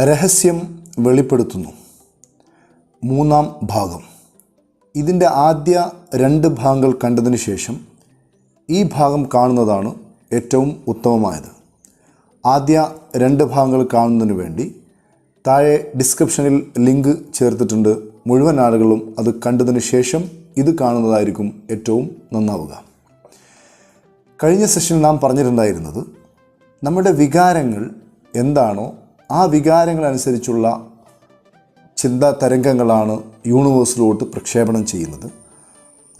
രഹസ്യം വെളിപ്പെടുത്തുന്നു. മൂന്നാം ഭാഗം. ഇതിന്റെ ആദ്യ രണ്ട് ഭാഗങ്ങൾ കണ്ടതിന് ശേഷം ഈ ഭാഗം കാണുന്നതാണ് ഏറ്റവും ഉത്തമമായത്. ആദ്യ രണ്ട് ഭാഗങ്ങൾ കാണുന്നതിന് വേണ്ടി താഴെ ഡിസ്ക്രിപ്ഷനിൽ ലിങ്ക് ചേർത്തിട്ടുണ്ട്. മുഴുവൻ ആളുകളും അത് കണ്ടതിന് ശേഷം ഇത് കാണുന്നതായിരിക്കും ഏറ്റവും നന്നാവുക. കഴിഞ്ഞ സെഷനിൽ നാം പറഞ്ഞിട്ടുണ്ടായിരുന്നത് നമ്മുടെ വികാരങ്ങൾ എന്താണോ ആ വികാരങ്ങളനുസരിച്ചുള്ള ചിന്താ തരംഗങ്ങളാണ് യൂണിവേഴ്സിലോട്ട് പ്രക്ഷേപണം ചെയ്യുന്നത്.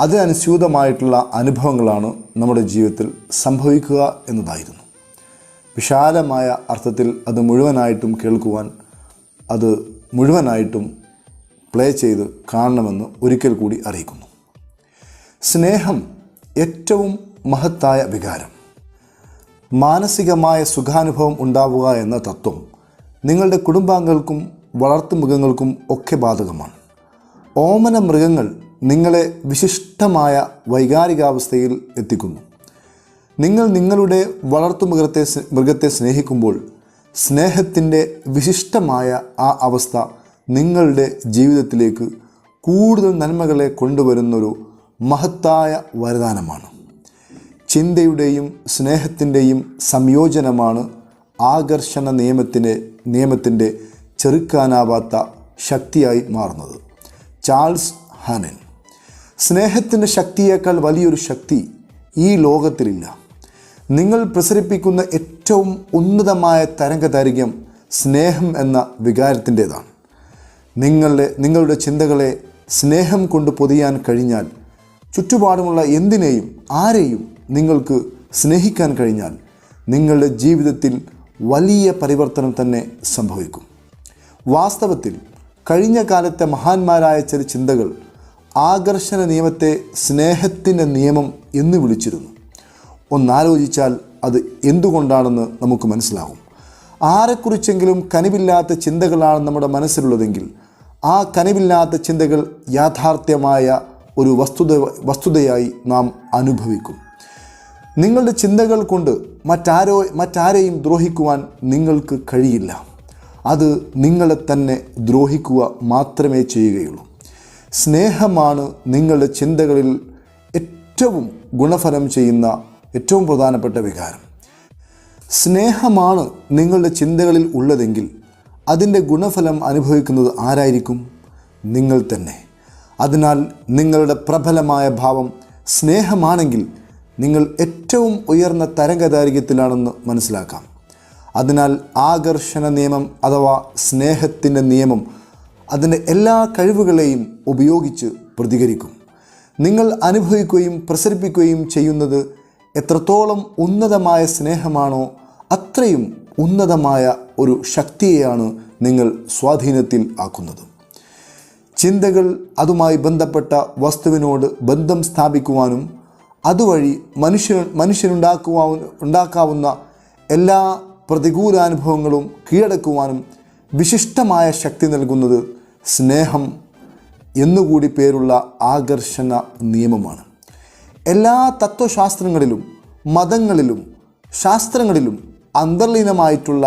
അതിനനുസ്യൂതമായിട്ടുള്ള അനുഭവങ്ങളാണ് നമ്മുടെ ജീവിതത്തിൽ സംഭവിക്കുക എന്നതായിരുന്നു. വിശാലമായ അർത്ഥത്തിൽ അത് മുഴുവനായിട്ടും കേൾക്കുവാൻ അത് മുഴുവനായിട്ടും പ്ലേ ചെയ്ത് കാണണമെന്ന് ഒരിക്കൽ കൂടി അറിയിക്കുന്നു. സ്നേഹം ഏറ്റവും മഹത്തായ വികാരം. മാനസികമായ സുഖാനുഭവം ഉണ്ടാവുക എന്ന തത്വം നിങ്ങളുടെ കുടുംബാംഗങ്ങൾക്കും വളർത്തുമൃഗങ്ങൾക്കും ഒക്കെ ബാധകമാണ്. ഓമന മൃഗങ്ങൾ നിങ്ങളെ വിശിഷ്ടമായ വൈകാരികാവസ്ഥയിൽ എത്തിക്കുന്നു. നിങ്ങൾ നിങ്ങളുടെ വളർത്തുമൃഗത്തെ മൃഗത്തെ സ്നേഹിക്കുമ്പോൾ സ്നേഹത്തിന്റെ വിശിഷ്ടമായ ആ അവസ്ഥ നിങ്ങളുടെ ജീവിതത്തിലേക്ക് കൂടുതൽ നന്മകളെ കൊണ്ടുവരുന്നൊരു മഹത്തായ വരദാനമാണ്. ചിന്തയുടെയും സ്നേഹത്തിന്റെയും സംയോജനമാണ് ആകർഷണ നിയമത്തിന്റെ നിയമത്തിന്റെ ചെറുക്കാനാവാത്ത ശക്തിയായി മാറുന്നത്. Charles Haanel. സ്നേഹത്തിന്റെ ശക്തിയേക്കാൾ വലിയൊരു ശക്തി ഈ ലോകത്തിലില്ല. നിങ്ങൾ പ്രസരിപ്പിക്കുന്ന ഏറ്റവും ഉന്നതമായ തരംഗദൈർഘ്യം സ്നേഹം എന്ന വികാരത്തിന്റേതാണ്. നിങ്ങളുടെ നിങ്ങളുടെ ചിന്തകളെ സ്നേഹം കൊണ്ട് പൊതിയാൻ കഴിഞ്ഞാൽ ചുറ്റുപാടുമുള്ള എന്തിനേയും ആരെയും നിങ്ങൾക്ക് സ്നേഹിക്കാൻ കഴിഞ്ഞാൽ നിങ്ങളുടെ ജീവിതത്തിൽ വലിയ പരിവർത്തനം തന്നെ സംഭവിക്കും. വാസ്തവത്തിൽ കഴിഞ്ഞ കാലത്തെ മഹാന്മാരായ ചില ചിന്തകൾ ആകർഷണ നിയമത്തെ സ്നേഹത്തിന്റെ നിയമം എന്ന് വിളിച്ചിരുന്നു. ഒന്നാലോചിച്ചാൽ അത് എന്തുകൊണ്ടാണെന്ന് നമുക്ക് മനസ്സിലാകും. ആരെക്കുറിച്ചെങ്കിലും കനിവില്ലാത്ത ചിന്തകളാണ് നമ്മുടെ മനസ്സിലുള്ളതെങ്കിൽ ആ കനിവില്ലാത്ത ചിന്തകൾ യാഥാർത്ഥ്യമായ ഒരു വസ്തുത വസ്തുതയായി നാം അനുഭവിക്കും. നിങ്ങളുടെ ചിന്തകൾ കൊണ്ട് മറ്റാരോ മറ്റാരെയും ദ്രോഹിക്കുവാൻ നിങ്ങൾക്ക് കഴിയില്ല. അത് നിങ്ങളെ തന്നെ ദ്രോഹിക്കുക മാത്രമേ ചെയ്യുകയുള്ളൂ. സ്നേഹമാണ് നിങ്ങളുടെ ചിന്തകളിൽ ഏറ്റവും ഗുണഫലം ചെയ്യുന്ന ഏറ്റവും പ്രധാനപ്പെട്ട വികാരം. സ്നേഹമാണ് നിങ്ങളുടെ ചിന്തകളിൽ ഉള്ളതെങ്കിൽ അതിന്റെ ഗുണഫലം അനുഭവിക്കുന്നത് ആരായിരിക്കും? നിങ്ങൾ തന്നെ. അതിനാൽ നിങ്ങളുടെ പ്രബലമായ ഭാവം സ്നേഹമാണെങ്കിൽ നിങ്ങൾ ഏറ്റവും ഉയർന്ന തരംഗദൈർഘ്യത്തിലാണെന്ന് മനസ്സിലാക്കാം. അതിനാൽ ആകർഷണ നിയമം അഥവാ സ്നേഹത്തിന്റെ നിയമം അതിന്റെ എല്ലാ കഴിവുകളെയും ഉപയോഗിച്ച് പ്രതികരിക്കും. നിങ്ങൾ അനുഭവിക്കുകയും പ്രസരിപ്പിക്കുകയും ചെയ്യുന്നത് എത്രത്തോളം ഉന്നതമായ സ്നേഹമാണോ അത്രയും ഉന്നതമായ ഒരു ശക്തിയെയാണ് നിങ്ങൾ സ്വാധീനത്തിൽ ആക്കുന്നത്. ചിന്തകൾ അതുമായി ബന്ധപ്പെട്ട വസ്തുവിനോട് ബന്ധം സ്ഥാപിക്കുവാനും അതുവഴി മനുഷ്യ മനുഷ്യനുണ്ടാക്കുവാ ഉണ്ടാക്കാവുന്ന എല്ലാ പ്രതികൂലാനുഭവങ്ങളും കീഴടക്കുവാനും വിശിഷ്ടമായ ശക്തി നൽകുന്നത് സ്നേഹം എന്നുകൂടി പേരുള്ള ആകർഷണ നിയമമാണ്. എല്ലാ തത്വശാസ്ത്രങ്ങളിലും മതങ്ങളിലും ശാസ്ത്രങ്ങളിലും അന്തർലീനമായിട്ടുള്ള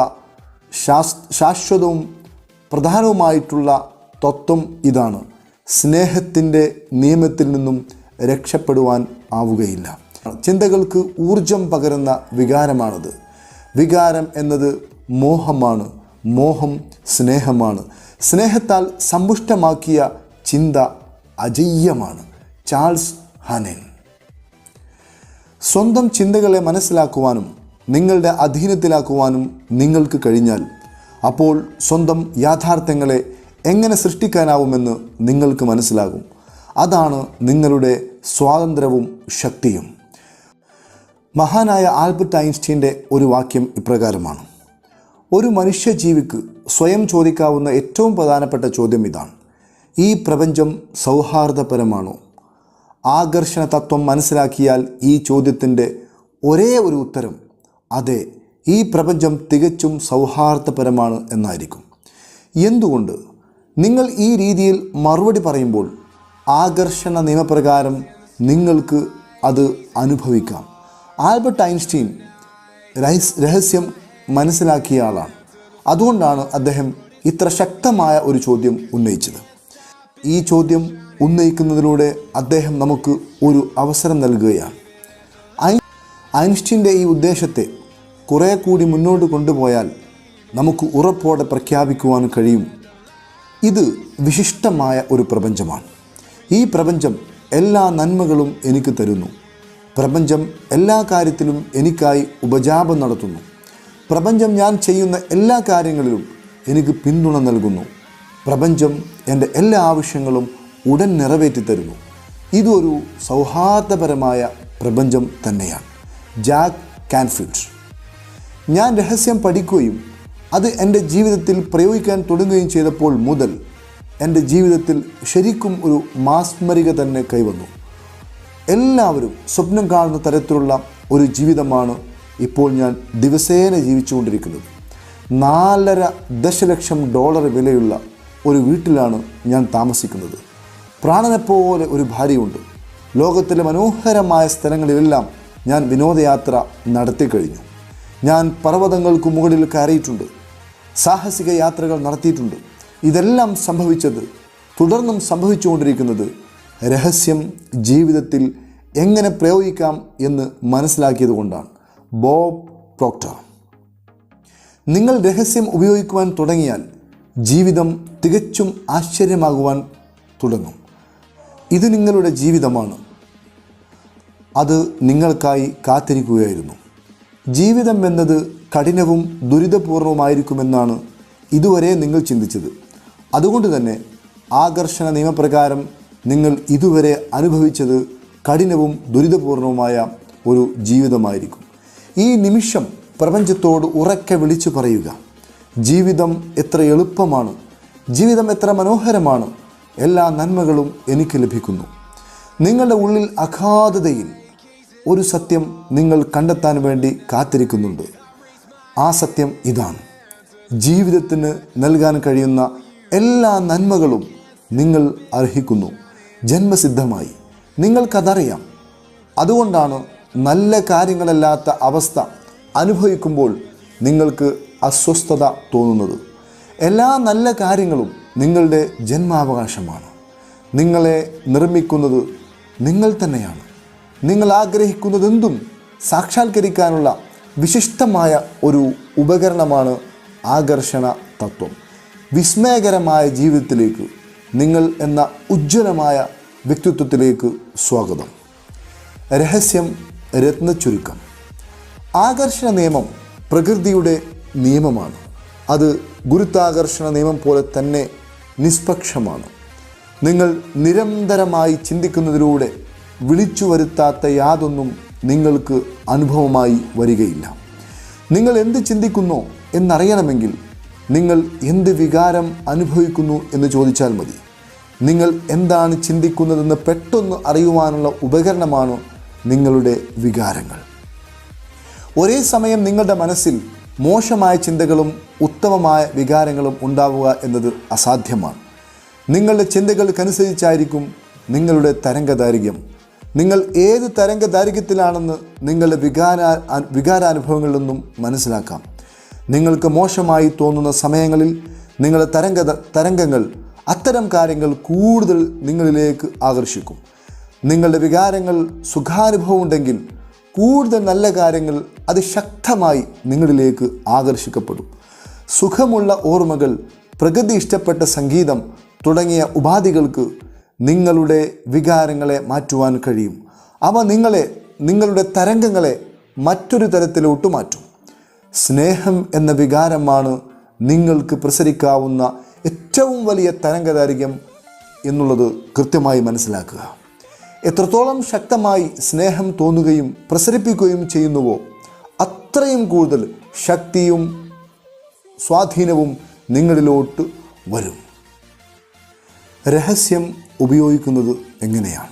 ശാശ്വതവും പ്രധാനവുമായിട്ടുള്ള തത്വം ഇതാണ്. സ്നേഹത്തിന്റെ നിയമത്തിൽ നിന്നും രക്ഷപ്പെടുവാൻ ആവുകയില്ല. ചിന്തകൾക്ക് ഊർജം പകരുന്ന വികാരമാണത്. വികാരം എന്നത് മോഹമാണ്. മോഹം സ്നേഹമാണ്. സ്നേഹത്താൽ സമ്പുഷ്ടമാക്കിയ ചിന്ത അജയ്യമാണ്. ചാൾസ് ഹനൻ. സ്വന്തം ചിന്തകളെ മനസ്സിലാക്കുവാനും നിങ്ങളുടെ അധീനത്തിലാക്കുവാനും നിങ്ങൾക്ക് കഴിഞ്ഞാൽ അപ്പോൾ സ്വന്തം യാഥാർത്ഥ്യങ്ങളെ എങ്ങനെ സൃഷ്ടിക്കാനാവുമെന്ന് നിങ്ങൾക്ക് മനസ്സിലാകും. അതാണ് നിങ്ങളുടെ സ്വാതന്ത്ര്യവും ശക്തിയും. മഹാനായ ആൽബർട്ട് ഐൻസ്റ്റീന്റെ ഒരു വാക്യം ഇപ്രകാരമാണ്. ഒരു മനുഷ്യജീവിക്ക് സ്വയം ചോദിക്കാവുന്ന ഏറ്റവും പ്രധാനപ്പെട്ട ചോദ്യം ഇതാണ്. ഈ പ്രപഞ്ചം സൗഹാർദ്ദപരമാണോ? ആകർഷണ തത്വം മനസ്സിലാക്കിയാൽ ഈ ചോദ്യത്തിന്റെ ഒരേ ഒരു ഉത്തരം അതെ ഈ പ്രപഞ്ചം തികച്ചും സൗഹാർദ്ദപരമാണ് എന്നായിരിക്കും. എന്തുകൊണ്ട്? നിങ്ങൾ ഈ രീതിയിൽ മറുപടി പറയുമ്പോൾ ആകർഷണ നിയമപ്രകാരം നിങ്ങൾക്ക് അത് അനുഭവിക്കാം. ആൽബർട്ട് ഐൻസ്റ്റീൻ രഹസ് രഹസ്യം മനസ്സിലാക്കിയ ആളാണ്. അതുകൊണ്ടാണ് അദ്ദേഹം ഇത്ര ശക്തമായ ഒരു ചോദ്യം ഉന്നയിച്ചത്. ഈ ചോദ്യം ഉന്നയിക്കുന്നതിലൂടെ അദ്ദേഹം നമുക്ക് ഒരു അവസരം നൽകുകയാണ്. ഐൻസ്റ്റീന്റെ ഈ ഉദ്ദേശത്തെ കുറേ കൂടി മുന്നോട്ട് കൊണ്ടുപോയാൽ നമുക്ക് ഉറപ്പോടെ പ്രഖ്യാപിക്കുവാൻ കഴിയും. ഇത് വിശിഷ്ടമായ ഒരു പ്രപഞ്ചമാണ്. ഈ പ്രപഞ്ചം എല്ലാ നന്മകളും എനിക്ക് തരുന്നു. പ്രപഞ്ചം എല്ലാ കാര്യത്തിലും എനിക്കായി ഉപജാപം നടത്തുന്നു. പ്രപഞ്ചം ഞാൻ ചെയ്യുന്ന എല്ലാ കാര്യങ്ങളിലും എനിക്ക് പിന്തുണ നൽകുന്നു. പ്രപഞ്ചം എന്റെ എല്ലാ ആവശ്യങ്ങളും ഉടൻ നിറവേറ്റി തരുന്നു. ഇതൊരു സൗഹാർദ്ദപരമായ പ്രപഞ്ചം തന്നെയാണ്. Jack Canfield. ഞാൻ രഹസ്യം പഠിക്കുകയും അത് എന്റെ ജീവിതത്തിൽ പ്രയോഗിക്കാൻ തുടങ്ങുകയും ചെയ്തപ്പോൾ മുതൽ എന്റെ ജീവിതത്തിൽ ശരിക്കും ഒരു മാസ്മരിക തന്നെ കൈവന്നു. എല്ലാവരും സ്വപ്നം കാണുന്ന തരത്തിലുള്ള ഒരു ജീവിതമാണ് ഇപ്പോൾ ഞാൻ ദിവസേന ജീവിച്ചുകൊണ്ടിരിക്കുന്നത്. നാലര ദശലക്ഷം ഡോളർ വിലയുള്ള ഒരു വീട്ടിലാണ് ഞാൻ താമസിക്കുന്നത്. പ്രാണനെപ്പോലെ ഒരു ഭാര്യയുണ്ട്. ലോകത്തിലെ മനോഹരമായ സ്ഥലങ്ങളിലെല്ലാം ഞാൻ വിനോദയാത്ര നടത്തി കഴിഞ്ഞു. ഞാൻ പർവതങ്ങൾക്ക് മുകളിൽ കയറിയിട്ടുണ്ട്. സാഹസിക യാത്രകൾ നടത്തിയിട്ടുണ്ട്. ഇതെല്ലാം സംഭവിച്ചത് തുടർന്നും സംഭവിച്ചുകൊണ്ടിരിക്കുന്നത് രഹസ്യം ജീവിതത്തിൽ എങ്ങനെ പ്രയോഗിക്കാം എന്ന് മനസ്സിലാക്കിയത് കൊണ്ടാണ്. Bob Proctor. നിങ്ങൾ രഹസ്യം ഉപയോഗിക്കുവാൻ തുടങ്ങിയാൽ ജീവിതം തികച്ചും ആശ്ചര്യമാകുവാൻ തുടങ്ങും. ഇത് നിങ്ങളുടെ ജീവിതമാണ്. അത് നിങ്ങൾക്കായി കാത്തിരിക്കുകയായിരുന്നു. ജീവിതം എന്നത് കഠിനവും ദുരിതപൂർണവുമായിരിക്കുമെന്നാണ് ഇതുവരെ നിങ്ങൾ ചിന്തിച്ചത്. അതുകൊണ്ട് തന്നെ ആകർഷണ നിയമപ്രകാരം നിങ്ങൾ ഇതുവരെ അനുഭവിച്ചത് കഠിനവും ദുരിതപൂർണവുമായ ഒരു ജീവിതമായിരിക്കും. ഈ നിമിഷം പ്രപഞ്ചത്തോട് ഉറക്കെ വിളിച്ചു പറയുക. ജീവിതം എത്ര എളുപ്പമാണ്. ജീവിതം എത്ര മനോഹരമാണ്. എല്ലാ നന്മകളും എനിക്ക് ലഭിക്കുന്നു. നിങ്ങളുടെ ഉള്ളിൽ അഗാധതയിൽ ഒരു സത്യം നിങ്ങൾ കണ്ടെത്താൻ വേണ്ടി കാത്തിരിക്കുന്നുണ്ട്. ആ സത്യം ഇതാണ്. ജീവിതത്തിന് നൽകാൻ കഴിയുന്ന എല്ലാ നന്മകളും നിങ്ങൾ അർഹിക്കുന്നു. ജന്മസിദ്ധമായി. നിങ്ങൾക്കതറിയാം. അതുകൊണ്ടാണ് നല്ല കാര്യങ്ങളല്ലാത്ത അവസ്ഥ അനുഭവിക്കുമ്പോൾ നിങ്ങൾക്ക് അസ്വസ്ഥത തോന്നുന്നത്. എല്ലാ നല്ല കാര്യങ്ങളും നിങ്ങളുടെ ജന്മാവകാശമാണ്. നിങ്ങളെ നിർമ്മിക്കുന്നത് നിങ്ങൾ തന്നെയാണ്. നിങ്ങൾ ആഗ്രഹിക്കുന്നതെന്തും സാക്ഷാത്കരിക്കാനുള്ള വിശിഷ്ടമായ ഒരു ഉപകരണമാണ് ആകർഷണ തത്വം. വിസ്മയകരമായ ജീവിതത്തിലേക്ക് നിങ്ങൾ എന്ന ഉജ്ജ്വലമായ വ്യക്തിത്വത്തിലേക്ക് സ്വാഗതം. രഹസ്യം രത്നച്ചുരുക്കം ആകർഷണ നിയമം പ്രകൃതിയുടെ നിയമമാണ്. അത് ഗുരുത്വാകർഷണ നിയമം പോലെ തന്നെ നിഷ്പക്ഷമാണ്. നിങ്ങൾ നിരന്തരമായി ചിന്തിക്കുന്നതിലൂടെ വിളിച്ചു വരുത്താത്ത യാതൊന്നും നിങ്ങൾക്ക് അനുഭവമായി വരികയില്ല. നിങ്ങൾ എന്ത് ചിന്തിക്കുന്നോ എന്നറിയണമെങ്കിൽ നിങ്ങൾ എന്ത് വികാരം അനുഭവിക്കുന്നു എന്ന് ചോദിച്ചാൽ മതി. നിങ്ങൾ എന്താണ് ചിന്തിക്കുന്നതെന്ന് പെട്ടെന്ന് അറിയുവാനുള്ള ഉപകരണമാണ് നിങ്ങളുടെ വികാരങ്ങൾ. ഒരേ സമയം നിങ്ങളുടെ മനസ്സിൽ മോശമായ ചിന്തകളും ഉത്തമമായ വികാരങ്ങളും ഉണ്ടാവുക എന്നത് അസാധ്യമാണ്. നിങ്ങളുടെ ചിന്തകൾക്കനുസരിച്ചായിരിക്കും നിങ്ങളുടെ തരംഗദൈർഘ്യം നിങ്ങൾ ഏത് തരംഗദൈർഘ്യത്തിലാണെന്ന് നിങ്ങളുടെ വികാര വികാരാനുഭവങ്ങളിൽ നിന്നും മനസ്സിലാക്കാം. നിങ്ങൾക്ക് മോശമായി തോന്നുന്ന സമയങ്ങളിൽ നിങ്ങളുടെ തരംഗ തരംഗങ്ങൾ അത്തരം കാര്യങ്ങൾ കൂടുതൽ നിങ്ങളിലേക്ക് ആകർഷിക്കും. നിങ്ങളുടെ വികാരങ്ങൾ സുഖാനുഭവം ഉണ്ടെങ്കിൽ കൂടുതൽ നല്ല കാര്യങ്ങൾ അത് ശക്തമായി നിങ്ങളിലേക്ക് ആകർഷിക്കപ്പെടും. സുഖമുള്ള ഓർമ്മകൾ പ്രകൃതി ഇഷ്ടപ്പെട്ട സംഗീതം തുടങ്ങിയ ഉപാധികൾക്ക് നിങ്ങളുടെ വികാരങ്ങളെ മാറ്റുവാൻ കഴിയും. അവ നിങ്ങളെ നിങ്ങളുടെ തരംഗങ്ങളെ മറ്റൊരു തരത്തിലോട്ട് മാറ്റും. സ്നേഹം എന്ന വികാരമാണ് നിങ്ങൾക്ക് പ്രസരിക്കാവുന്ന ഏറ്റവും വലിയ തരംഗദൈർഘ്യം എന്നുള്ളത് കൃത്യമായി മനസ്സിലാക്കുക. എത്രത്തോളം ശക്തമായി സ്നേഹം തോന്നുകയും പ്രസരിപ്പിക്കുകയും ചെയ്യുന്നുവോ അത്രയും കൂടുതൽ ശക്തിയും സ്വാധീനവും നിങ്ങളിലോട്ട് വരും. രഹസ്യം ഉപയോഗിക്കുന്നത് എങ്ങനെയാണ്?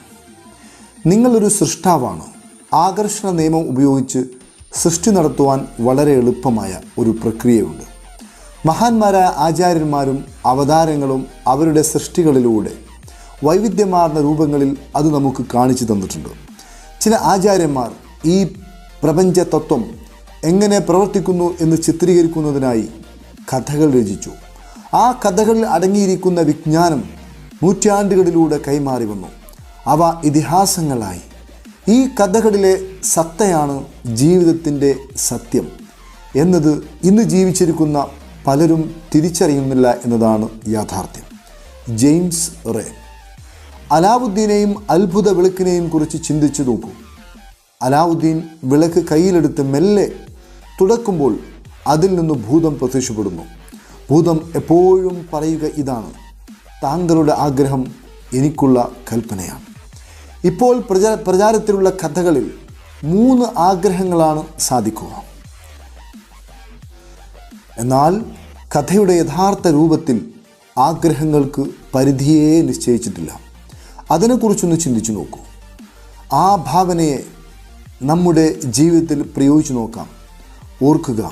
നിങ്ങളൊരു സൃഷ്ടാവാണ്. ആകർഷണ നിയമം ഉപയോഗിച്ച് സൃഷ്ടി നടത്തുവാൻ വളരെ എളുപ്പമായ ഒരു പ്രക്രിയയുണ്ട്. മഹാന്മാരായ ആചാര്യന്മാരും അവതാരങ്ങളും അവരുടെ സൃഷ്ടികളിലൂടെ വൈവിധ്യമാർന്ന രൂപങ്ങളിൽ അത് നമുക്ക് കാണിച്ചു തന്നിട്ടുണ്ട്. ചില ആചാര്യന്മാർ ഈ പ്രപഞ്ച തത്വം എങ്ങനെ പ്രവർത്തിക്കുന്നു എന്ന് ചിത്രീകരിക്കുന്നതിനായി കഥകൾ രചിച്ചു. ആ കഥകളിൽ അടങ്ങിയിരിക്കുന്ന വിജ്ഞാനം നൂറ്റാണ്ടുകളിലൂടെ കൈമാറി വന്നു. അവ ഇതിഹാസങ്ങളായി. ഈ കഥകളിലെ സത്തയാണ് ജീവിതത്തിന്റെ സത്യം എന്നത് ഇന്ന് ജീവിച്ചിരിക്കുന്ന പലരും തിരിച്ചറിയുന്നില്ല എന്നതാണ് യാഥാർത്ഥ്യം. James ray. അലാവുദ്ദീനെയും അത്ഭുത വിളക്കിനെയും കുറിച്ച് ചിന്തിച്ചു നോക്കൂ. അലാവുദ്ദീൻ വിളക്ക് കയ്യിലെടുത്ത് മെല്ലെ തുടക്കുമ്പോൾ അതിൽ നിന്ന് ഭൂതം പ്രത്യക്ഷപ്പെടുന്നു. ഭൂതം എപ്പോഴും പറയുക ഇതാണ് താങ്കളുടെ ആഗ്രഹം എനിക്കുള്ള കൽപ്പനയാണ്. ഇപ്പോൾ പ്രചാ പ്രചാരത്തിലുള്ള കഥകളിൽ മൂന്ന് ആഗ്രഹങ്ങളാണ് സാധിക്കുക. എന്നാൽ കഥയുടെ യഥാർത്ഥ രൂപത്തിൽ ആഗ്രഹങ്ങൾക്ക് പരിധിയെ നിശ്ചയിച്ചിട്ടില്ല. അതിനെക്കുറിച്ചൊന്ന് ചിന്തിച്ചു നോക്കൂ. ആ ഭാവനയെ നമ്മുടെ ജീവിതത്തിൽ പ്രയോഗിച്ചു നോക്കാം. ഓർക്കുക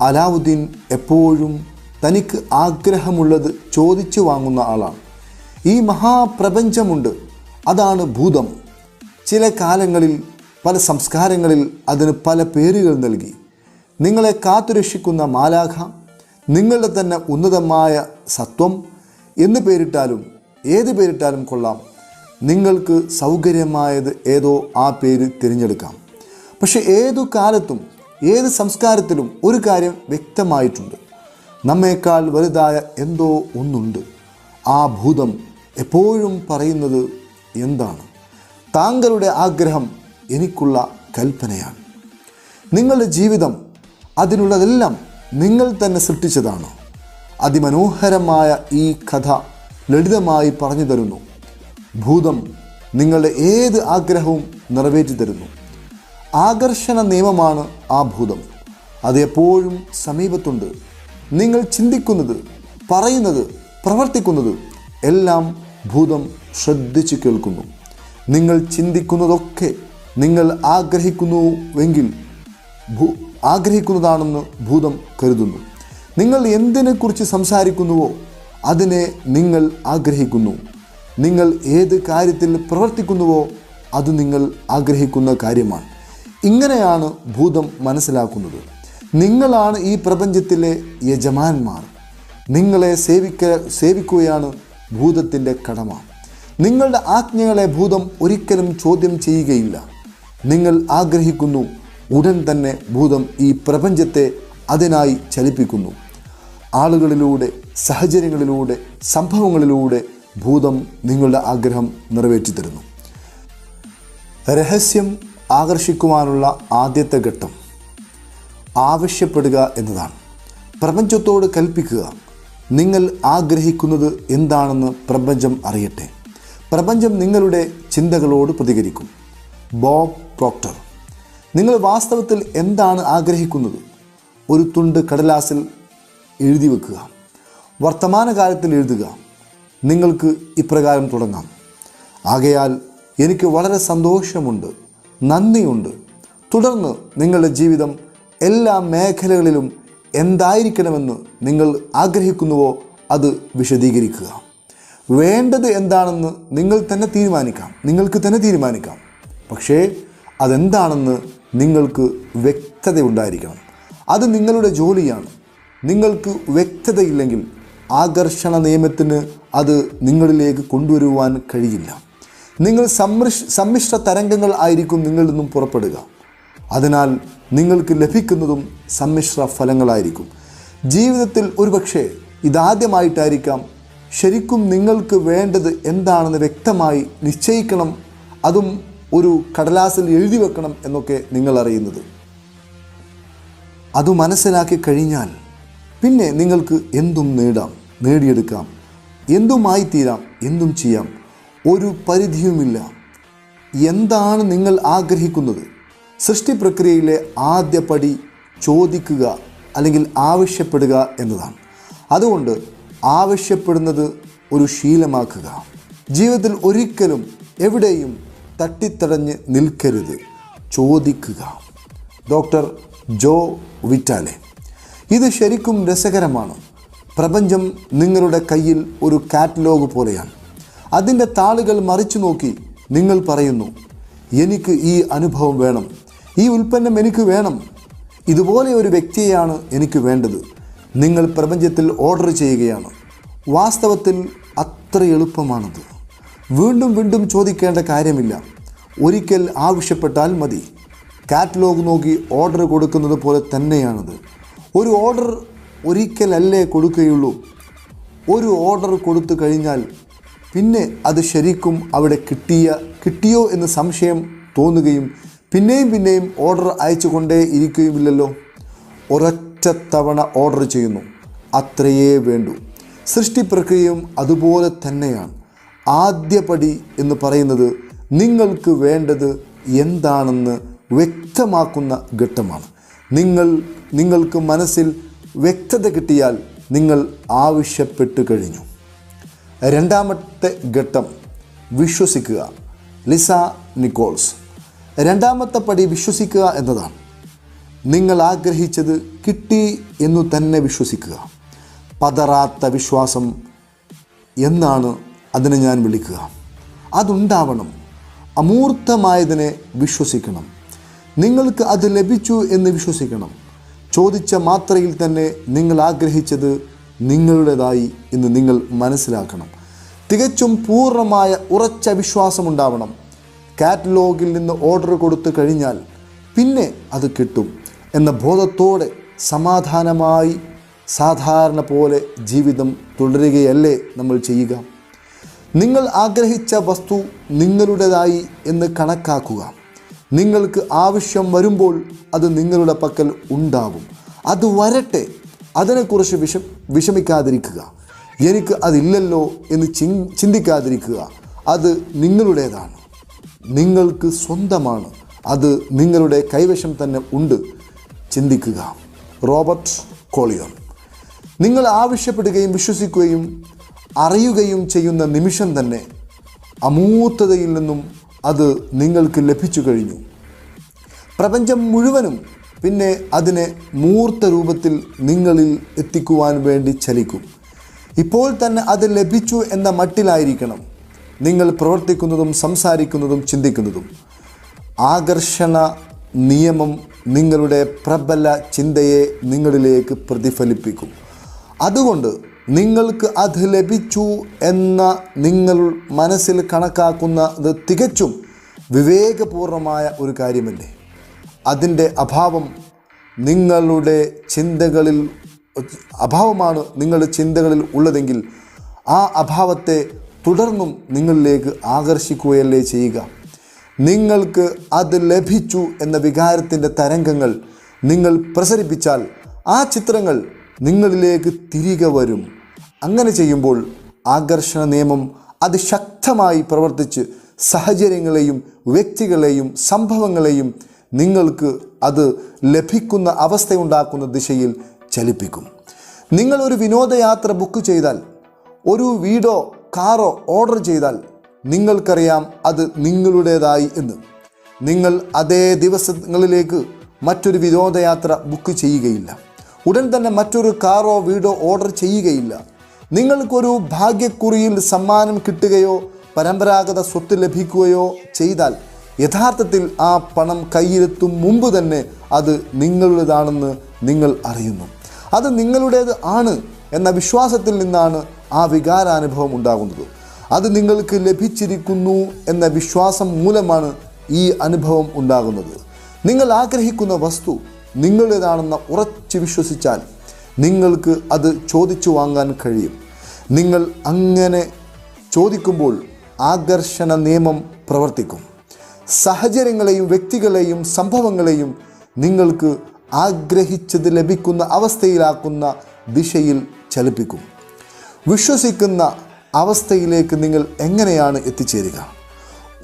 അലാവുദ്ദീൻ എപ്പോഴും തനിക്ക് ആഗ്രഹമുള്ളത് ചോദിച്ചു വാങ്ങുന്ന ആളാണ്. ഈ മഹാപ്രപഞ്ചമുണ്ട്. അതാണ് ഭൂതം. ചില കാലങ്ങളിൽ പല സംസ്കാരങ്ങളിൽ അതിന് പല പേരുകൾ നൽകി. നിങ്ങളെ കാത്തുരക്ഷിക്കുന്ന മാലാഖ നിങ്ങളുടെ തന്നെ ഉന്നതമായ സത്വം എന്ന് പേരിട്ടാലും ഏത് പേരിട്ടാലും കൊള്ളാം. നിങ്ങൾക്ക് സൗകര്യമായത് ഏതോ ആ പേര് തിരഞ്ഞെടുക്കാം. പക്ഷേ ഏതു കാലത്തും ഏത് സംസ്കാരത്തിലും ഒരു കാര്യം വ്യക്തമായിട്ടുണ്ട്. നമ്മേക്കാൾ വലുതായ എന്തോ ഒന്നുണ്ട്. ആ ഭൂതം എപ്പോഴും പറയുന്നത് എന്താണ്? താങ്കളുടെ ആഗ്രഹം എനിക്കുള്ള കൽപ്പനയാണ്. നിങ്ങളുടെ ജീവിതം അതിനുള്ളതെല്ലാം നിങ്ങൾ തന്നെ സൃഷ്ടിച്ചതാണ്. അതിമനോഹരമായ ഈ കഥ ലളിതമായി പറഞ്ഞു തരുന്നു. ഭൂതം നിങ്ങളുടെ ഏത് ആഗ്രഹവും നിറവേറ്റി തരുന്നു. ആകർഷണ നിയമമാണ് ആ ഭൂതം. അത് എപ്പോഴും സമീപത്തുണ്ട്. നിങ്ങൾ ചിന്തിക്കുന്നത് പറയുന്നത് പ്രവർത്തിക്കുന്നത് എല്ലാം ഭൂതം ശ്രദ്ധിച്ചു കേൾക്കുന്നു. നിങ്ങൾ ചിന്തിക്കുന്നതൊക്കെ നിങ്ങൾ ആഗ്രഹിക്കുന്നുവെങ്കിൽ ഭൂ ആഗ്രഹിക്കുന്നതാണെന്ന് ഭൂതം കരുതുന്നു. നിങ്ങൾ എന്തിനെക്കുറിച്ച് സംസാരിക്കുന്നുവോ അതിനെ നിങ്ങൾ ആഗ്രഹിക്കുന്നു. നിങ്ങൾ ഏത് കാര്യത്തിൽ പ്രവർത്തിക്കുന്നുവോ അത് നിങ്ങൾ ആഗ്രഹിക്കുന്ന കാര്യമാണ്. ഇങ്ങനെയാണ് ഭൂതം മനസ്സിലാക്കുന്നത്. നിങ്ങളാണ് ഈ പ്രപഞ്ചത്തിലെ യജമാന്മാർ. നിങ്ങളെ സേവിക്ക സേവിക്കുകയാണ് ഭൂതത്തിന്റെ കടമ. നിങ്ങളുടെ ആജ്ഞകളെ ഭൂതം ഒരിക്കലും ചോദ്യം ചെയ്യുകയില്ല. നിങ്ങൾ ആഗ്രഹിക്കുന്നു ഉടൻ തന്നെ ഭൂതം ഈ പ്രപഞ്ചത്തെ അതിനായി ചലിപ്പിക്കുന്നു. ആളുകളിലൂടെ സാഹചര്യങ്ങളിലൂടെ സംഭവങ്ങളിലൂടെ ഭൂതം നിങ്ങളുടെ ആഗ്രഹം നിറവേറ്റി തരുന്നു രഹസ്യം ആകർഷിക്കുവാനുള്ള ആദ്യത്തെ ഘട്ടം. ആവശ്യപ്പെടുക എന്നതാണ്. പ്രപഞ്ചത്തോട് കൽപ്പിക്കുക. നിങ്ങൾ ആഗ്രഹിക്കുന്നത് എന്താണെന്ന് പ്രപഞ്ചം അറിയട്ടെ. പ്രപഞ്ചം നിങ്ങളുടെ ചിന്തകളോട് പ്രതികരിക്കും. ബോബ് പ്രോക്ടർ നിങ്ങൾ വാസ്തവത്തിൽ എന്താണ് ആഗ്രഹിക്കുന്നത്? ഒരു തുണ്ട് കടലാസിൽ എഴുതി വെക്കുക. വർത്തമാനകാലത്തിൽ എഴുതുക. നിങ്ങൾക്ക് ഇപ്രകാരം തുടങ്ങാം. ആകയാൽ എനിക്ക് വളരെ സന്തോഷമുണ്ട് നന്ദിയുണ്ട്. തുടർന്ന് നിങ്ങളുടെ ജീവിതം എല്ലാ മേഖലകളിലും എന്തായിരിക്കണമെന്ന് നിങ്ങൾ ആഗ്രഹിക്കുന്നുവോ അത് വിശദീകരിക്കുക. വേണ്ടത് എന്താണെന്ന് നിങ്ങൾ തന്നെ തീരുമാനിക്കാം. നിങ്ങൾക്ക് തന്നെ തീരുമാനിക്കാം. പക്ഷേ അതെന്താണെന്ന് നിങ്ങൾക്ക് വ്യക്തത ഉണ്ടായിരിക്കണം അത് നിങ്ങളുടെ ജോലിയാണ്. നിങ്ങൾക്ക് വ്യക്തതയില്ലെങ്കിൽ ആകർഷണ നിയമത്തിന് അത് നിങ്ങളിലേക്ക് കൊണ്ടുവരുവാൻ കഴിയില്ല. നിങ്ങൾ സമ്മിഷ് സമ്മിശ്ര തരംഗങ്ങൾ ആയിരിക്കും നിങ്ങളിൽ നിന്നും പുറപ്പെടുക. അതിനാൽ നിങ്ങൾക്ക് ലഭിക്കുന്നതും സമ്മിശ്ര ഫലങ്ങളായിരിക്കും. ജീവിതത്തിൽ ഒരുപക്ഷെ ഇതാദ്യമായിട്ടായിരിക്കാം ശരിക്കും നിങ്ങൾക്ക് വേണ്ടത് എന്താണെന്ന് വ്യക്തമായി നിശ്ചയിക്കണം. അതും ഒരു കടലാസിൽ എഴുതി വെക്കണം എന്നൊക്കെ നിങ്ങൾ അറിയുന്നത്. അത് മനസ്സിലാക്കി കഴിഞ്ഞാൽ പിന്നെ നിങ്ങൾക്ക് എന്തും നേടാം നേടിയെടുക്കാം. എന്തുമായി തീരാം എന്തും ചെയ്യാം. ഒരു പരിധിയുമില്ല. എന്താണ് നിങ്ങൾ ആഗ്രഹിക്കുന്നത്? സൃഷ്ടി പ്രക്രിയയിലെ ആദ്യ പടി ചോദിക്കുക അല്ലെങ്കിൽ ആവശ്യപ്പെടുക എന്നതാണ്. അതുകൊണ്ട് ആവശ്യപ്പെടുന്നത് ഒരു ശീലമാക്കുക. ജീവിതത്തിൽ ഒരിക്കലും എവിടെയും തട്ടിത്തടഞ്ഞ് നിൽക്കരുത്. ചോദിക്കുക. ഡോക്ടർ ജോ വിറ്റാലെ ഇത് ശരിക്കും രസകരമാണ്? പ്രപഞ്ചം നിങ്ങളുടെ കയ്യിൽ ഒരു കാറ്റലോഗ് പോലെയാണ്. അതിന്റെ താളുകൾ മറിച്ചു നോക്കി നിങ്ങൾ പറയുന്നു എനിക്ക് ഈ അനുഭവം വേണം. ഈ ഉൽപ്പന്നം എനിക്ക് വേണം. ഇതുപോലെ ഒരു വ്യക്തിയെയാണ് എനിക്ക് വേണ്ടത്. നിങ്ങൾ പ്രപഞ്ചത്തിൽ ഓർഡർ ചെയ്യുകയാണ്. വാസ്തവത്തിൽ അത്ര എളുപ്പമാണത്. വീണ്ടും വീണ്ടും ചോദിക്കേണ്ട കാര്യമില്ല. ഒരിക്കൽ ആവശ്യപ്പെട്ടാൽ മതി. കാറ്റലോഗ് നോക്കി ഓർഡർ കൊടുക്കുന്നത് പോലെ തന്നെയാണത്. ഒരു ഓർഡർ ഒരിക്കലല്ലേ കൊടുക്കുകയുള്ളൂ. ഒരു ഓർഡർ കൊടുത്തു കഴിഞ്ഞാൽ പിന്നെ അത് ശരിക്കും അവിടെ കിട്ടിയ കിട്ടിയോ എന്ന് സംശയം തോന്നുകയും പിന്നെയും പിന്നെയും ഓർഡർ അയച്ചുകൊണ്ടേ ഇരിക്കുകയുമില്ലല്ലോ. ഒരൊറ്റ തവണ ഓർഡർ ചെയ്യുന്നു. അത്രയേ വേണ്ടൂ. സൃഷ്ടി പ്രക്രിയയും അതുപോലെ തന്നെയാണ്. ആദ്യപടി എന്ന് പറയുന്നത് നിങ്ങൾക്ക് വേണ്ടത് എന്താണെന്ന് വ്യക്തമാക്കുന്ന ഘട്ടമാണ്. നിങ്ങൾ നിങ്ങൾക്ക് മനസ്സിൽ വ്യക്തത കിട്ടിയാൽ നിങ്ങൾ ആവശ്യപ്പെട്ടു കഴിഞ്ഞു. രണ്ടാമത്തെ ഘട്ടം വിശ്വസിക്കുക. Lisa Nichols. രണ്ടാമത്തെ പടി വിശ്വസിക്കുക എന്നതാണ്. നിങ്ങൾ ആഗ്രഹിച്ചത് കിട്ടി എന്നു തന്നെ വിശ്വസിക്കുക. പതറാത്ത വിശ്വാസം എന്നാണ് അതിനെ ഞാൻ വിളിക്കുക. അതുണ്ടാവണം. അമൂർത്തമായതിനെ വിശ്വസിക്കണം. നിങ്ങൾക്ക് അത് ലഭിച്ചു എന്ന് വിശ്വസിക്കണം. ചോദിച്ച മാത്രയിൽ തന്നെ നിങ്ങൾ ആഗ്രഹിച്ചത് നിങ്ങളുടേതായി എന്ന് നിങ്ങൾ മനസ്സിലാക്കണം. തികച്ചും പൂർണമായ ഉറച്ച വിശ്വാസമുണ്ടാവണം കാറ്റലോഗിൽ നിന്ന് ഓർഡർ കൊടുത്തു കഴിഞ്ഞാൽ പിന്നെ അത് കിട്ടും. എന്ന ബോധത്തോടെ സമാധാനമായി സാധാരണ പോലെ ജീവിതം തുടരുകയല്ലേ നമ്മൾ ചെയ്യുക. നിങ്ങൾ ആഗ്രഹിച്ച വസ്തു നിങ്ങളുടേതായി എന്ന് കണക്കാക്കുക. നിങ്ങൾക്ക് ആവശ്യം വരുമ്പോൾ അത് നിങ്ങളുടെ പക്കൽ ഉണ്ടാവും. അത് വരട്ടെ. അതിനെക്കുറിച്ച് വിഷ വിഷമിക്കാതിരിക്കുക. എനിക്ക് അതില്ലല്ലോ എന്ന് ചിന്തിക്കാതിരിക്കുക. അത് നിങ്ങളുടേതാണ്. നിങ്ങൾക്ക് സ്വന്തമാണ്. അത് നിങ്ങളുടെ കൈവശം തന്നെ ഉണ്ട്. ചിന്തിക്കുക. റോബർട്ട് കോളിയോൺ നിങ്ങൾ ആവശ്യപ്പെടുകയും വിശ്വസിക്കുകയും അറിയുകയും ചെയ്യുന്ന നിമിഷം തന്നെ അമൂർത്തതയിൽ നിന്നും അത് നിങ്ങൾക്ക് ലഭിച്ചു കഴിഞ്ഞു. പ്രപഞ്ചം മുഴുവനും പിന്നെ അതിനെ മൂർത്ത രൂപത്തിൽ നിങ്ങളിൽ എത്തിക്കുവാൻ വേണ്ടി ചലിക്കും. ഇപ്പോൾ തന്നെ അത് ലഭിച്ചു എന്ന മട്ടിലായിരിക്കണം നിങ്ങൾ പ്രവർത്തിക്കുന്നതും സംസാരിക്കുന്നതും ചിന്തിക്കുന്നതും. ആകർഷണ നിയമം നിങ്ങളുടെ പ്രബല ചിന്തയെ നിങ്ങളിലേക്ക് പ്രതിഫലിപ്പിക്കും. അതുകൊണ്ട് നിങ്ങൾക്ക് അത് ലഭിച്ചു എന്ന നിങ്ങൾ മനസ്സിൽ കണക്കാക്കുന്നത് തികച്ചും വിവേകപൂർണമായ ഒരു കാര്യമല്ലേ? അതിന്റെ അഭാവം നിങ്ങളുടെ ചിന്തകളിൽ അഭാവമാണ് നിങ്ങളുടെ ചിന്തകളിൽ ഉള്ളതെങ്കിൽ ആ അഭാവത്തെ തുടർന്നും നിങ്ങളിലേക്ക് ആകർഷിക്കുകയല്ലേ ചെയ്യുക? നിങ്ങൾക്ക് അത് ലഭിച്ചു എന്ന വികാരത്തിന്റെ തരംഗങ്ങൾ നിങ്ങൾ പ്രസരിപ്പിച്ചാൽ ആ ചിത്രങ്ങൾ നിങ്ങളിലേക്ക് തിരികെ വരും. അങ്ങനെ ചെയ്യുമ്പോൾ ആകർഷണ നിയമം അതിശക്തമായി പ്രവർത്തിച്ച് സാഹചര്യങ്ങളെയും വ്യക്തികളെയും സംഭവങ്ങളെയും നിങ്ങൾക്ക് അത് ലഭിക്കുന്ന അവസ്ഥയുണ്ടാക്കുന്ന ദിശയിൽ ചലിപ്പിക്കും. നിങ്ങൾ ഒരു വിനോദയാത്ര ബുക്ക് ചെയ്താൽ ഒരു വീടോ കാറോ ഓർഡർ ചെയ്താൽ നിങ്ങൾക്കറിയാം അത് നിങ്ങളുടേതായി എന്ന്. നിങ്ങൾ അതേ ദിവസങ്ങളിലേക്ക് മറ്റൊരു വിനോദയാത്ര ബുക്ക് ചെയ്യുകയില്ല. ഉടൻ തന്നെ മറ്റൊരു കാറോ വീടോ ഓർഡർ ചെയ്യുകയില്ല. നിങ്ങൾക്കൊരു ഭാഗ്യക്കുറിയിൽ സമ്മാനം കിട്ടുകയോ പരമ്പരാഗത സ്വത്ത് ലഭിക്കുകയോ ചെയ്താൽ യഥാർത്ഥത്തിൽ ആ പണം കയ്യിലെത്തും മുമ്പ് തന്നെ അത് നിങ്ങളുടേതാണെന്ന് നിങ്ങൾ അറിയുന്നു. അത് നിങ്ങളുടേത് ആണ് എന്ന വിശ്വാസത്തിൽ നിന്നാണ് ആ വികാരാനുഭവം ഉണ്ടാകുന്നത്. അത് നിങ്ങൾക്ക് ലഭിച്ചിരിക്കുന്നു എന്ന വിശ്വാസം മൂലമാണ് ഈ അനുഭവം ഉണ്ടാകുന്നത്. നിങ്ങൾ ആഗ്രഹിക്കുന്ന വസ്തു നിങ്ങളുടേതാണെന്ന് ഉറച്ചു വിശ്വസിച്ചാൽ നിങ്ങൾക്ക് അത് ചോദിച്ചു വാങ്ങാൻ കഴിയും. നിങ്ങൾ അങ്ങനെ ചോദിക്കുമ്പോൾ ആകർഷണ നിയമം പ്രവർത്തിക്കും. സാഹചര്യങ്ങളെയും വ്യക്തികളെയും സംഭവങ്ങളെയും നിങ്ങൾക്ക് ആഗ്രഹിച്ചത് ലഭിക്കുന്ന അവസ്ഥയിലാക്കുന്ന ദിശയിൽ ചലിപ്പിക്കും. വിശ്വസിക്കുന്ന അവസ്ഥയിലേക്ക് നിങ്ങൾ എങ്ങനെയാണ് എത്തിച്ചേരുക?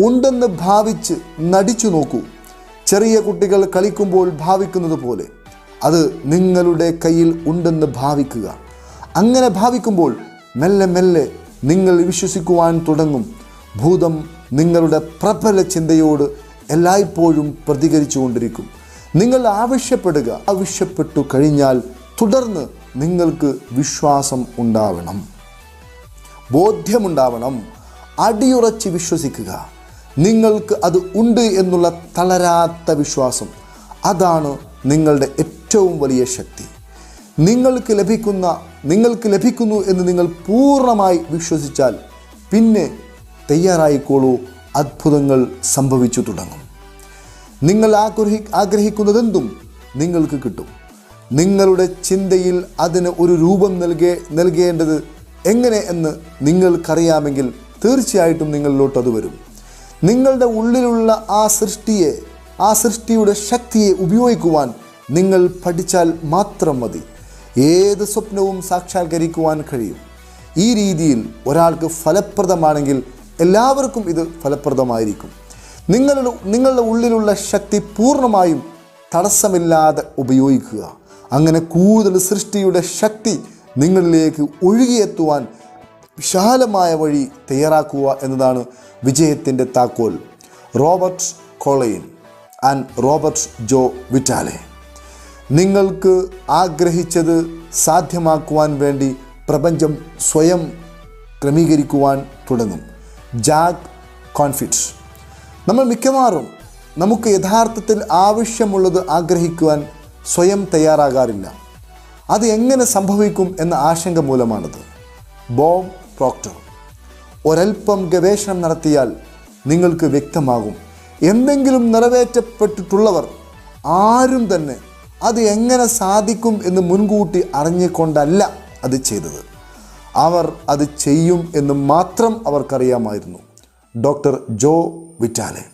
ഉണ്ടെന്ന് ഭാവിച്ച് നടിച്ചു നോക്കൂ. ചെറിയ കുട്ടികൾ കളിക്കുമ്പോൾ ഭാവിക്കുന്നത് പോലെ അത് നിങ്ങളുടെ കയ്യിൽ ഉണ്ടെന്ന് ഭാവിക്കുക. അങ്ങനെ ഭാവിക്കുമ്പോൾ മെല്ലെ മെല്ലെ നിങ്ങൾ വിശ്വസിക്കുവാൻ തുടങ്ങും. ഭൂതം നിങ്ങളുടെ പ്രബല ചിന്തയോട് എല്ലായ്പ്പോഴും പ്രതികരിച്ചു കൊണ്ടിരിക്കും. നിങ്ങൾ ആവശ്യപ്പെടുക ആവശ്യപ്പെട്ടു കഴിഞ്ഞാൽ തുടർന്ന് നിങ്ങൾക്ക് വിശ്വാസം ഉണ്ടാവണം. ബോധ്യമുണ്ടാവണം. അടിയുറച്ച് വിശ്വസിക്കുക. നിങ്ങൾക്ക് അത് ഉണ്ട് എന്നുള്ള തളരാത്ത വിശ്വാസം. അതാണ് നിങ്ങളുടെ ഏറ്റവും വലിയ ശക്തി. നിങ്ങൾക്ക് ലഭിക്കുന്ന നിങ്ങൾക്ക് ലഭിക്കുന്നു എന്ന് നിങ്ങൾ പൂർണമായി വിശ്വസിച്ചാൽ പിന്നെ തയ്യാറായിക്കോളൂ. അത്ഭുതങ്ങൾ സംഭവിച്ചു തുടങ്ങും. നിങ്ങൾ ആഗ്രഹി ആഗ്രഹിക്കുന്നതെന്തും നിങ്ങൾക്ക് കിട്ടും. നിങ്ങളുടെ ചിന്തയിൽ അതിന് ഒരു രൂപം നൽകേ നൽകേണ്ടത് എങ്ങനെ എന്ന് നിങ്ങൾക്കറിയാമെങ്കിൽ തീർച്ചയായിട്ടും നിങ്ങളിലോട്ട് അത് വരും. നിങ്ങളുടെ ഉള്ളിലുള്ള ആ സൃഷ്ടിയെ ആ സൃഷ്ടിയുടെ ശക്തിയെ ഉപയോഗിക്കുവാൻ നിങ്ങൾ പഠിച്ചാൽ മാത്രം മതി. ഏത് സ്വപ്നവും സാക്ഷാത്കരിക്കുവാൻ കഴിയും. ഈ രീതിയിൽ ഒരാൾക്ക് ഫലപ്രദമാണെങ്കിൽ എല്ലാവർക്കും ഇത് ഫലപ്രദമായിരിക്കും. നിങ്ങളുടെ നിങ്ങളുടെ ഉള്ളിലുള്ള ശക്തി പൂർണമായും തടസ്സമില്ലാതെ ഉപയോഗിക്കുക. അങ്ങനെ കൂടുതൽ സൃഷ്ടിയുടെ ശക്തി നിങ്ങളിലേക്ക് ഒഴുകിയെത്തുവാൻ വിശാലമായ വഴി തയ്യാറാക്കുക എന്നതാണ് വിജയത്തിന്റെ താക്കോൽ. Robert Collier and Robert Joe Vitale. നിങ്ങൾക്ക് ആഗ്രഹിച്ചത് സാധ്യമാക്കുവാൻ വേണ്ടി പ്രപഞ്ചം സ്വയം ക്രമീകരിക്കുവാൻ തുടങ്ങും. Jack Canfield. നമ്മൾ മിക്കവാറും നമുക്ക് യഥാർത്ഥത്തിൽ ആവശ്യമുള്ളത് ആഗ്രഹിക്കുവാൻ സ്വയം തയ്യാറാകാറില്ല. അത് എങ്ങനെ സംഭവിക്കും എന്ന ആശങ്ക മൂലമാണിത്. ബോബ് പ്രോക്ടർ ഒരൽപ്പം ഗവേഷണം നടത്തിയാൽ നിങ്ങൾക്ക് വ്യക്തമാകും എന്തെങ്കിലും നിറവേറ്റപ്പെട്ടിട്ടുള്ളവർ ആരും തന്നെ അത് എങ്ങനെ സാധിക്കും എന്ന് മുൻകൂട്ടി അറിഞ്ഞുകൊണ്ടല്ല അത് ചെയ്തത്. അവർ അത് ചെയ്യും എന്ന് മാത്രം അവർക്കറിയാമായിരുന്നു. ഡോക്ടർ ജോ വിറ്റാലെ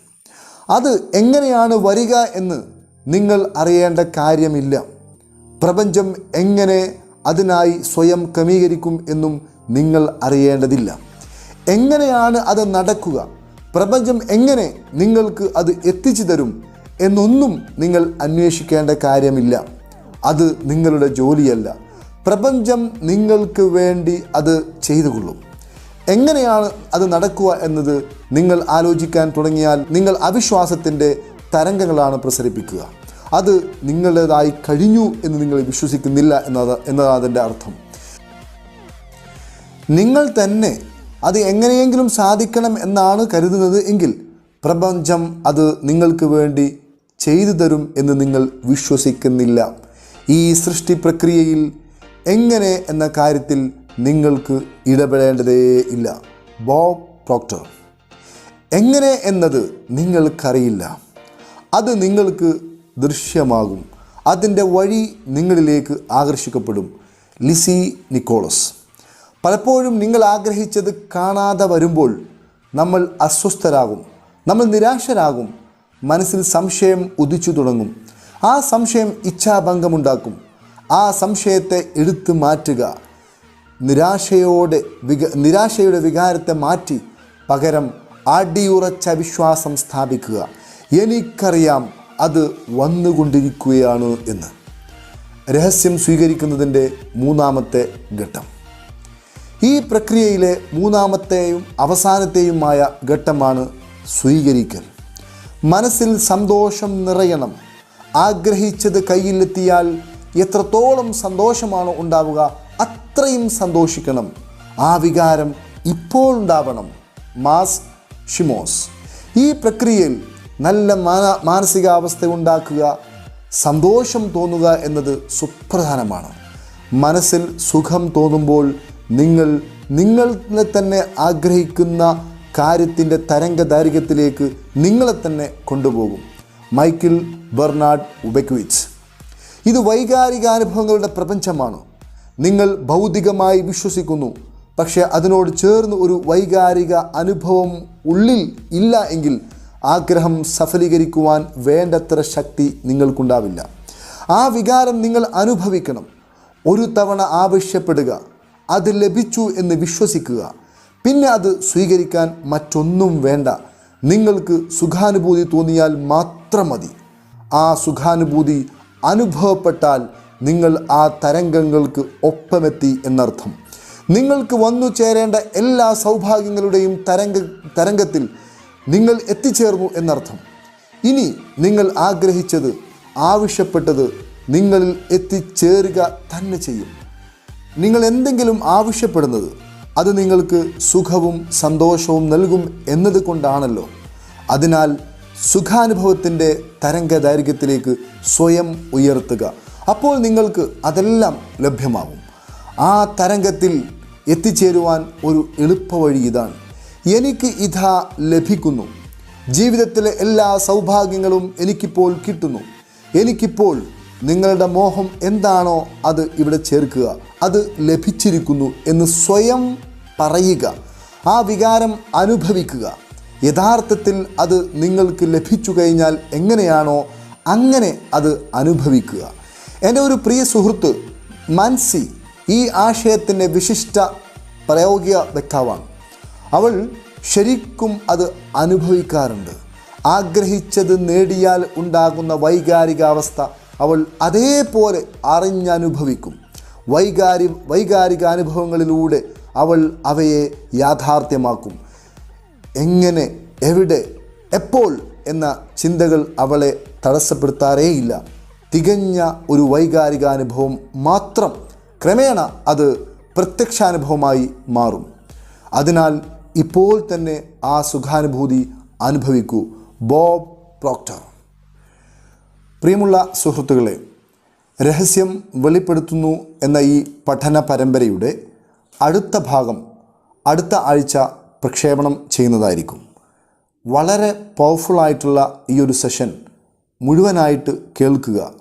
അത് എങ്ങനെയാണ് വരിക എന്ന് നിങ്ങൾ അറിയേണ്ട കാര്യമില്ല. പ്രപഞ്ചം എങ്ങനെ അതിനായി സ്വയം ക്രമീകരിക്കും എന്നും നിങ്ങൾ അറിയേണ്ടതില്ല. എങ്ങനെയാണ് അത് നടക്കുക? പ്രപഞ്ചം എങ്ങനെ നിങ്ങൾക്ക് അത് എത്തിച്ചു തരും എന്നൊന്നും നിങ്ങൾ അന്വേഷിക്കേണ്ട കാര്യമില്ല. അത് നിങ്ങളുടെ ജോലിയല്ല. പ്രപഞ്ചം നിങ്ങൾക്ക് വേണ്ടി അത് ചെയ്തുകൊള്ളും. എങ്ങനെയാണ് അത് നടക്കുക എന്നത് നിങ്ങൾ ആലോചിക്കാൻ തുടങ്ങിയാൽ നിങ്ങൾ അവിശ്വാസത്തിന്റെ തരംഗങ്ങളാണ് പ്രസരിപ്പിക്കുക. അത് നിങ്ങളുടേതായി കഴിഞ്ഞു എന്ന് നിങ്ങൾ വിശ്വസിക്കുന്നില്ല എന്നത് എന്നതാണ് അതിന്റെ അർത്ഥം. നിങ്ങൾ തന്നെ അത് എങ്ങനെയെങ്കിലും സാധിക്കണം എന്നാണ് കരുതുന്നത് എങ്കിൽ പ്രപഞ്ചം അത് നിങ്ങൾക്ക് വേണ്ടി ചെയ്തു തരും എന്ന് നിങ്ങൾ വിശ്വസിക്കുന്നില്ല. ഈ സൃഷ്ടി പ്രക്രിയയിൽ എങ്ങനെ എന്ന കാര്യത്തിൽ നിങ്ങൾക്ക് ഇടപെടേണ്ടതേ ഇല്ല. ബോബ് പ്രോക്ടർ എങ്ങനെ എന്നത് നിങ്ങൾക്കറിയില്ല. അത് നിങ്ങൾക്ക് ദൃശ്യമാകും. അതിന്റെ വഴി നിങ്ങളിലേക്ക് ആകർഷിക്കപ്പെടും. Lisa Nichols. പലപ്പോഴും നിങ്ങൾ ആഗ്രഹിച്ചത് കാണാതെ വരുമ്പോൾ നമ്മൾ അസ്വസ്ഥരാകും. നമ്മൾ നിരാശരാകും. മനസ്സിൽ സംശയം ഉദിച്ചു തുടങ്ങും. ആ സംശയം ഇച്ഛാഭംഗമുണ്ടാക്കും. ആ സംശയത്തെ എടുത്തു മാറ്റുക. നിരാശയോടെ വിക നിരാശയുടെ വികാരത്തെ മാറ്റി പകരം അടിയുറച്ച വിശ്വാസം സ്ഥാപിക്കുക. എനിക്കറിയാം അത് വന്നുകൊണ്ടിരിക്കുകയാണ് എന്ന്. രഹസ്യം സ്വീകരിക്കുന്നതിന്റെ മൂന്നാമത്തെ ഘട്ടം. ഈ പ്രക്രിയയിലെ മൂന്നാമത്തെയും അവസാനത്തെയുമായ ഘട്ടമാണ് സ്വീകരിക്കൽ. മനസ്സിൽ സന്തോഷം നിറയണം. ആഗ്രഹിച്ചത് കയ്യിലെത്തിയാൽ എത്രത്തോളം സന്തോഷമാണ് ഉണ്ടാവുക അത്രയും സന്തോഷിക്കണം. ആ വികാരം ഇപ്പോൾ ഉണ്ടാവണം. Marci Shimoff. ഈ പ്രക്രിയയിൽ നല്ല മാന മാനസികാവസ്ഥ ഉണ്ടാക്കുക സന്തോഷം തോന്നുക എന്നത് സുപ്രധാനമാണ്. മനസ്സിൽ സുഖം തോന്നുമ്പോൾ നിങ്ങൾ നിങ്ങളെ തന്നെ ആഗ്രഹിക്കുന്ന കാര്യത്തിന്റെ തരംഗ ദൈർഘ്യത്തിലേക്ക് നിങ്ങളെ തന്നെ കൊണ്ടുപോകും. Michael Bernard Beckwith. ഇത് വൈകാരികാനുഭവങ്ങളുടെ പ്രപഞ്ചമാണ്. നിങ്ങൾ ഭൗതികമായി വിശ്വസിക്കുന്നു പക്ഷേ അതിനോട് ചേർന്ന് ഒരു വൈകാരിക അനുഭവം ഉള്ളിൽ ഇല്ല എങ്കിൽ ആഗ്രഹം സഫലീകരിക്കുവാൻ വേണ്ടത്ര ശക്തി നിങ്ങൾക്കുണ്ടാവില്ല. ആ വികാരം നിങ്ങൾ അനുഭവിക്കണം. ഒരു തവണ ആവശ്യപ്പെടുക അത് ലഭിച്ചു എന്ന് വിശ്വസിക്കുക. പിന്നെ അത് സ്വീകരിക്കാൻ മറ്റൊന്നും വേണ്ട. നിങ്ങൾക്ക് സുഖാനുഭൂതി തോന്നിയാൽ മാത്രം മതി. ആ സുഖാനുഭൂതി അനുഭവപ്പെട്ടാൽ നിങ്ങൾ ആ തരംഗങ്ങൾക്ക് ഒപ്പമെത്തി എന്നർത്ഥം. നിങ്ങൾക്ക് വന്നു ചേരേണ്ട എല്ലാ സൗഭാഗ്യങ്ങളുടെയും തരംഗ തരംഗത്തിൽ നിങ്ങൾ എത്തിച്ചേർന്നു എന്നർത്ഥം. ഇനി നിങ്ങൾ ആഗ്രഹിച്ചത് ആവശ്യപ്പെട്ടത് നിങ്ങളിൽ എത്തിച്ചേരുക തന്നെ ചെയ്യും. നിങ്ങൾ എന്തെങ്കിലും ആവശ്യപ്പെടുന്നത് അത് നിങ്ങൾക്ക് സുഖവും സന്തോഷവും നൽകും എന്നത് കൊണ്ടാണല്ലോ. അതിനാൽ സുഖാനുഭവത്തിന്റെ തരംഗ ദൈർഘ്യത്തിലേക്ക് സ്വയം ഉയർത്തുക. അപ്പോൾ നിങ്ങൾക്ക് അതെല്ലാം ലഭ്യമാകും ആ തരംഗത്തിൽ എത്തിച്ചേരുവാൻ ഒരു എളുപ്പവഴി ഇതാണ്. എനിക്ക് ഇതാ ലഭിക്കുന്നു. ജീവിതത്തിലെ എല്ലാ സൗഭാഗ്യങ്ങളും എനിക്കിപ്പോൾ കിട്ടുന്നു. എനിക്കിപ്പോൾ നിങ്ങളുടെ മോഹം എന്താണോ അത് ഇവിടെ ചേർക്കുക. അത് ലഭിച്ചിരിക്കുന്നു എന്ന് സ്വയം പറയുക. ആ വികാരം അനുഭവിക്കുക. യഥാർത്ഥത്തിൽ അത് നിങ്ങൾക്ക് ലഭിച്ചു കഴിഞ്ഞാൽ എങ്ങനെയാണോ അങ്ങനെ അത് അനുഭവിക്കുക. എന്റെ ഒരു പ്രിയ സുഹൃത്ത് മൻസി ഈ ആശയത്തിന്റെ വിശിഷ്ട പ്രയോഗിക വ്യക്താവാണ്. അവൾ ശരിക്കും അത് അനുഭവിക്കാറുണ്ട്. ആഗ്രഹിച്ചത് നേടിയാൽ ഉണ്ടാകുന്ന വൈകാരികാവസ്ഥ അവൾ അതേപോലെ അറിഞ്ഞനുഭവിക്കും. വൈകാരി വൈകാരിക അനുഭവങ്ങളിലൂടെ അവൾ അവയെ യാഥാർത്ഥ്യമാക്കും. എങ്ങനെ എവിടെ എപ്പോൾ എന്ന ചിന്തകൾ അവളെ തടസ്സപ്പെടുത്താറേയില്ല. തികഞ്ഞ ഒരു വൈകാരികാനുഭവം മാത്രം ക്രമേണ അത് പ്രത്യക്ഷാനുഭവമായി മാറും. അതിനാൽ ഇപ്പോൾ തന്നെ ആ സുഖാനുഭൂതി അനുഭവിക്കൂ. Bob Proctor. പ്രിയമുള്ള സുഹൃത്തുക്കളെ രഹസ്യം വെളിപ്പെടുത്തുന്നു എന്ന ഈ പഠന പരമ്പരയുടെ അടുത്ത ഭാഗം അടുത്ത ആഴ്ച പ്രക്ഷേപണം ചെയ്യുന്നതായിരിക്കും. വളരെ പവർഫുള്ളായിട്ടുള്ള ഈ ഒരു സെഷൻ മുഴുവനായിട്ട് കേൾക്കുക.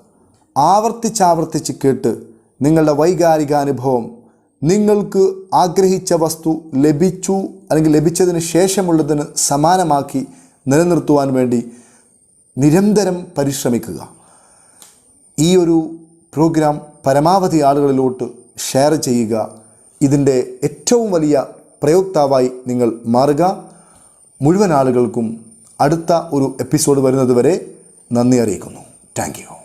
ആവർത്തിച്ചാവർത്തിച്ച് കേട്ട് നിങ്ങളുടെ വൈകാരികാനുഭവം നിങ്ങൾക്ക് ആഗ്രഹിച്ച വസ്തു ലഭിച്ചു അല്ലെങ്കിൽ ലഭിച്ചതിന് ശേഷമുള്ളതിന് സമാനമാക്കി നിലനിർത്തുവാൻ വേണ്ടി നിരന്തരം പരിശ്രമിക്കുക. ഈ ഒരു പ്രോഗ്രാം പരമാവധി ആളുകളിലോട്ട് ഷെയർ ചെയ്യുക. ഇതിന്റെ ഏറ്റവും വലിയ പ്രയോക്താവായി നിങ്ങൾ മാറുക. മുഴുവൻ ആളുകൾക്കും അടുത്ത ഒരു എപ്പിസോഡ് വരുന്നതുവരെ നന്ദി അറിയിക്കുന്നു. താങ്ക്